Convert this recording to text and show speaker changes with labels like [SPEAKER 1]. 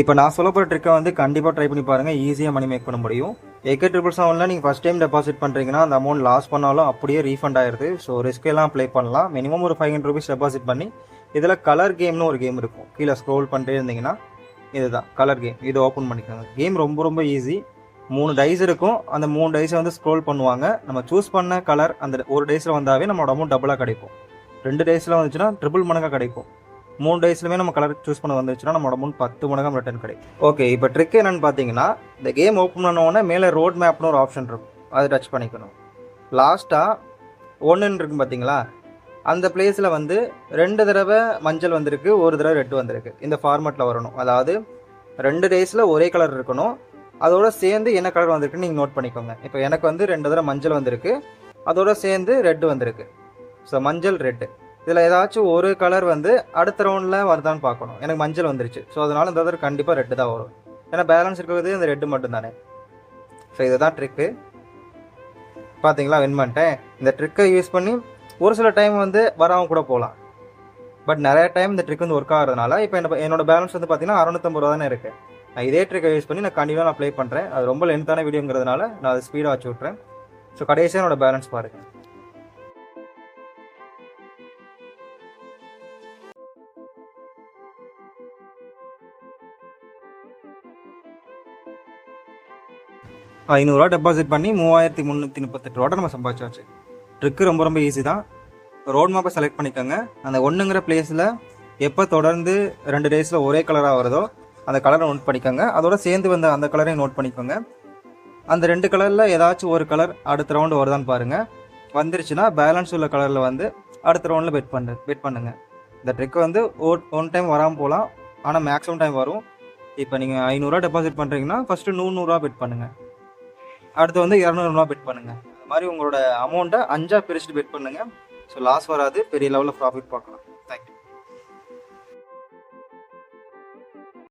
[SPEAKER 1] இப்போ நான் சொல்ல போகிற ட்ரிக்கை வந்து கண்டிப்பாக ட்ரை பண்ணி பாருங்கள் ஈஸியாக மணி மேக் பண்ண முடியும். ஏகே ட்ரிபிள் செவனில் நீங்கள் ஃபஸ்ட் டைம் டெபாசிட் பண்ணுறீங்கன்னா அந்த அமௌண்ட் லாஸ் பண்ணாலும் அப்படியே ரீஃபண்ட் ஆயிருது. ஸோ ரிஸ்க் எல்லாம் ப்ளே பண்ணலாம். மினிமம் ஒரு ஃபைவ் ஹண்ட்ரட் ருபீஸ் டெபாசிட் பண்ணி இதில் கலர் கேம்னு ஒரு கேம் இருக்கும். கீழே ஸ்க்ரோல் பண்ணிட்டே இருந்தீங்கன்னா இதுதான் கலர் கேம் இதை ஓப்பன் பண்ணிக்கோங்க. கேம் ரொம்ப ரொம்ப ஈஸி மூணு டைஸ் இருக்கும். அந்த மூணு டைஸை வந்து ஸ்க்ரோல் பண்ணுவாங்க. நம்ம சூஸ் பண்ண கலர் அந்த ஒரு டைஸில் வந்தாவே நம்மளோட அமௌண்ட் டபுளாக கிடைக்கும். ரெண்டு டைஸில் வந்துச்சுன்னா ட்ரிபிள் மடங்காக கிடைக்கும். மூணு டேஸ்லுமே நம்ம கலர் சூஸ் பண்ண வந்துச்சுன்னா நம்மளோட முன் பத்து மடங்காக ரிட்டர்ன் கிடைக்கும். ஓகே இப்போ ட்ரிக் என்னன்னு பார்த்தீங்கன்னா இந்த கேம் ஓப்பன் பண்ண உடனே மேலே ரோட் மேப்னு ஒரு ஆப்ஷன் இருக்கும். அதை டச் பண்ணிக்கணும். லாஸ்ட்டாக ஒன்றுன்னு இருக்கும் பார்த்தீங்களா அந்த பிளேஸில் வந்து ரெண்டு தடவை மஞ்சள் வந்திருக்கு ஒரு தடவை ரெட்டு வந்திருக்கு. இந்த ஃபார்மேட்டில் வரணும். அதாவது ரெண்டு டேஸில் ஒரே கலர் இருக்கணும். அதோட சேர்ந்து என்ன கலர் வந்திருக்குன்னு நீங்கள் நோட் பண்ணிக்கோங்க. இப்போ எனக்கு வந்து ரெண்டு தடவை மஞ்சள் வந்திருக்கு அதோட சேர்ந்து ரெட்டு வந்திருக்கு. ஸோ மஞ்சள் ரெட்டு இதில் ஏதாச்சும் ஒரு கலர் வந்து அடுத்த ரவுண்டில் வருதான்னு பார்க்கணும். எனக்கு மஞ்சள் வந்துருச்சு. ஸோ அதனால் இந்த தடவை கண்டிப்பாக ரெட்டு தான் வரும். ஏன்னா பேலன்ஸ் இருக்கிறது இந்த ரெட்டு மட்டும்தானே. ஸோ இதுதான் ட்ரிக்கு பார்த்தீங்களா வின் பண்ணிட்டேன். இந்த ட்ரிக்கை யூஸ் பண்ணி ஒரு சில டைம் வந்து வராமல் கூட போகலாம். பட் நிறைய டைம் இந்த ட்ரிக் வந்து ஒர்க் ஆகிறதுனால இப்போ என்ன என்னோட பேலன்ஸ் வந்து பார்த்தீங்கன்னா அறுநூத்தம்பது ரூபா தானே இருக்குது நான் இதே ட்ரிக்கை யூஸ் பண்ணி நான் கண்டிப்பாக நான் ப்ளே பண்ணுறேன் அது ரொம்ப லென்த்தான வீடியோங்கிறதுனால நான் அதை ஸ்பீடாக வச்சு விட்றேன் ஸோ கடைசியாக என்னோட பேலன்ஸ் பாருங்கள் ஐநூறுரூவா டெபாசிட் பண்ணி மூவாயிரத்தி முந்நூற்றி முப்பத்தெட்டு ரூபா நம்ம சம்பாதிச்சாச்சு. ட்ரிக்கு ரொம்ப ரொம்ப ஈஸி தான். ரோட் மேப்பை செலக்ட் பண்ணிக்கோங்க. அந்த ஒன்றுங்கிற பிளேஸில் எப்போ தொடர்ந்து ரெண்டு டேஸில் ஒரே கலராக வருதோ அந்த கலரை நோட் பண்ணிக்கோங்க. அதோட சேர்ந்து வந்த அந்த கலரையும் நோட் பண்ணிக்கோங்க. அந்த ரெண்டு கலரில் ஏதாச்சும் ஒரு கலர் அடுத்த ரவுண்டு வருதான்னு பாருங்கள் வந்துருச்சுன்னா பேலன்ஸ் உள்ள கலரில் வந்து அடுத்த ரவுண்டில் பெட் பண்ணு பெட் பண்ணுங்கள் இந்த ட்ரிக் வந்து ஒன் டைம் வராமல் போகலாம். ஆனால் மேக்ஸிமம் டைம் வரும். இப்போ நீங்கள் ஐநூறுரூவா டெபாசிட் பண்ணுறீங்கன்னா ஃபஸ்ட்டு நூறுநூறுவா பெட் பண்ணுங்கள் அடுத்து வந்து இரநூறுவா பெட் பண்ணுங்கள் அது மாதிரி உங்களோட அமௌண்ட்டை அஞ்சாக பிரிச்சுட்டு பெட் பண்ணுங்கள் ஸோ லாஸ் வராது. பெரிய லெவலில் ப்ராஃபிட் பார்க்கலாம்.